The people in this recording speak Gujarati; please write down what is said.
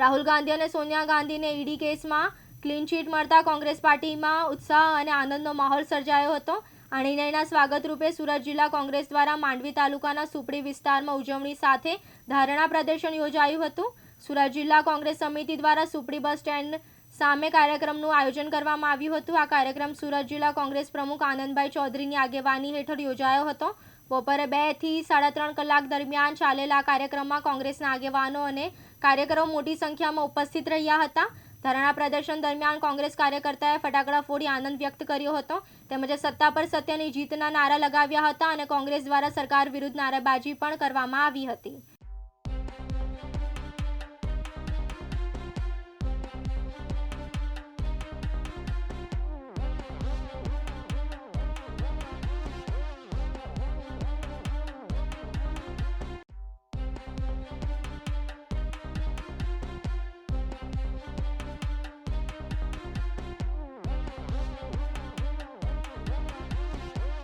રાહુલ ગાંધી અને સોનિયા ગાંધીને ઈડી કેસમાં ક્લીન ચીટ મળતા કોંગ્રેસ પાર્ટીમાં ઉત્સાહ અને આનંદનો માહોલ સર્જાયો હતો. આ નિર્ણયના સ્વાગત રૂપે સુરત જિલ્લા કોંગ્રેસ દ્વારા માંડવી તાલુકાના સુપડી વિસ્તારમાં ઉજવણી સાથે ધારણા પ્રદર્શન યોજાયું હતું. સુરત જિલ્લા કોંગ્રેસ સમિતિ દ્વારા સુપડી બસ સ્ટેન્ડ સામે કાર્યક્રમનું આયોજન કરવામાં આવ્યું હતું. આ કાર્યક્રમ સુરત જિલ્લા કોંગ્રેસ પ્રમુખ આનંદભાઈ ચૌધરીની આગેવાની હેઠળ યોજાયો હતો. બપોરે બેથી સાડા ત્રણ કલાક દરમિયાન ચાલેલા કાર્યક્રમમાં કોંગ્રેસના આગેવાનો અને કાર્યકરો મોટી સંખ્યામાં ઉપસ્થિત રહ્યા હતા. ધરણા પ્રદર્શન દરમિયાન કોંગ્રેસ કાર્યકર્તાએ ફટાકડા ફોડી આનંદ વ્યક્ત કર્યો હતો. તેમજ સત્તા પર સત્યની જીતના નારા લગાવ્યા હતા અને કોંગ્રેસ દ્વારા સરકાર વિરુદ્ધ નારાબાજી પણ કરવામાં આવી હતી.